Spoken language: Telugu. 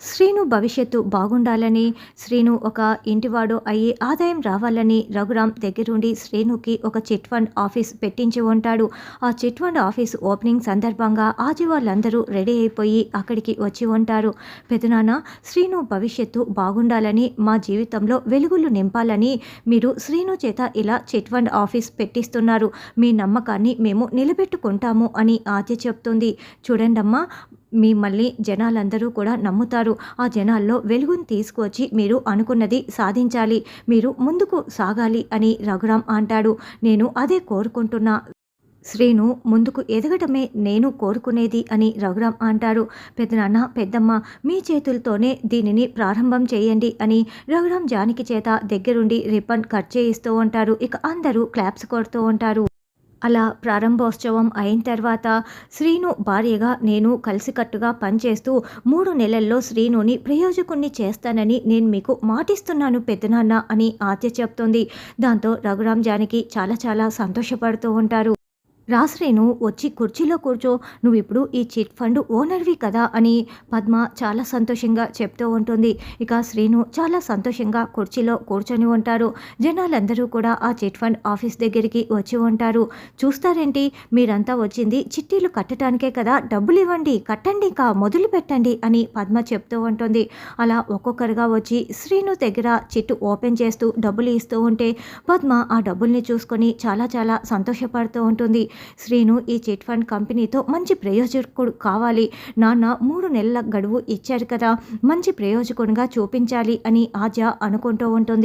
శ్రీను భవిష్యత్తు బాగుండాలని శ్రీను ఒక ఇంటివాడు అయ్యి ఆదాయం రావాలని రఘురామ్ దగ్గరుండి శ్రీనుకి ఒక చిట్ ఫండ్ ఆఫీస్ పెట్టించి ఉంటాడు. ఆ చిట్ ఫండ్ ఆఫీస్ ఓపెనింగ్ సందర్భంగా ఆజీ వాళ్ళందరూ రెడీ అయిపోయి అక్కడికి వచ్చి ఉంటారు. పెదనాన్న శ్రీను భవిష్యత్తు బాగుండాలని మా జీవితంలో వెలుగులు నింపాలని మీరు శ్రీను చేత ఇలా చిట్ ఫండ్ ఆఫీస్ పెట్టిస్తున్నారు. మీ నమ్మకాన్ని మేము నిలబెట్టుకుంటాము అని ఆద్య చెప్తుంది. చూడండమ్మా మిమ్మల్ని జనాలందరూ కూడా నమ్ముతారు. ఆ జనాల్లో వెలుగును తీసుకువచ్చి మీరు అనుకున్నది సాధించాలి. మీరు ముందుకు సాగాలి అని రఘురామ్ అంటాడు. నేను అదే కోరుకుంటున్నా. శ్రీను ముందుకు ఎదగటమే నేను కోరుకునేది అని రఘురామ్ అంటారు పెద్దనాన్న పెద్దమ్మ మీ చేతులతోనే దీనిని ప్రారంభం చేయండి అని రఘురామ్ జానికి చేత దగ్గరుండి రిబ్బన్ కట్ చేయిస్తూ ఉంటారు. ఇక అందరూ క్లాప్స్ కొడుతూ ఉంటారు. అలా ప్రారంభోత్సవం అయిన తర్వాత శ్రీను భార్యగా నేను కలిసికట్టుగా పనిచేస్తూ మూడు నెలల్లో శ్రీనుని ప్రయోజకుణ్ణి చేస్తానని నేను మీకు మాటిస్తున్నాను పెద్దనాన్న అని ఆద్య చెప్తుంది. దాంతో రఘురామ్ జానికి చాలా చాలా సంతోషపడుతూ ఉంటారు. రాశ్రీను వచ్చి కుర్చీలో కూర్చో నువ్వు ఇప్పుడు ఈ చిట్ ఫండ్ ఓనర్వి కదా అని పద్మ చాలా సంతోషంగా చెప్తూ ఉంటుంది. ఇక శ్రీను చాలా సంతోషంగా కుర్చీలో కూర్చొని ఉంటారు. జనాలందరూ కూడా ఆ చిట్ ఫండ్ ఆఫీస్ దగ్గరికి వచ్చి ఉంటారు. చూస్తారేంటి? మీరంతా వచ్చింది చిట్టీలు కట్టడానికే కదా డబ్బులు ఇవ్వండి కట్టండి కా మొదలు పెట్టండి అని పద్మ చెప్తూ ఉంటుంది. అలా ఒక్కొక్కరుగా వచ్చి శ్రీను దగ్గర చిట్టు ఓపెన్ చేస్తూ డబ్బులు ఇస్తూ ఉంటే పద్మ ఆ డబ్బుల్ని చూసుకొని చాలా చాలా సంతోషపడుతూ ఉంటుంది. శ్రీను ఈ చిట్ ఫండ్ కంపెనీతో మంచి ప్రయోజకుడు కావాలి. నాన్న మూడు నెలల గడువు ఇచ్చారు కదా మంచి ప్రయోజకునిగా చూపించాలి అని ఆజ అనుకుంటూ ఉంటుంది.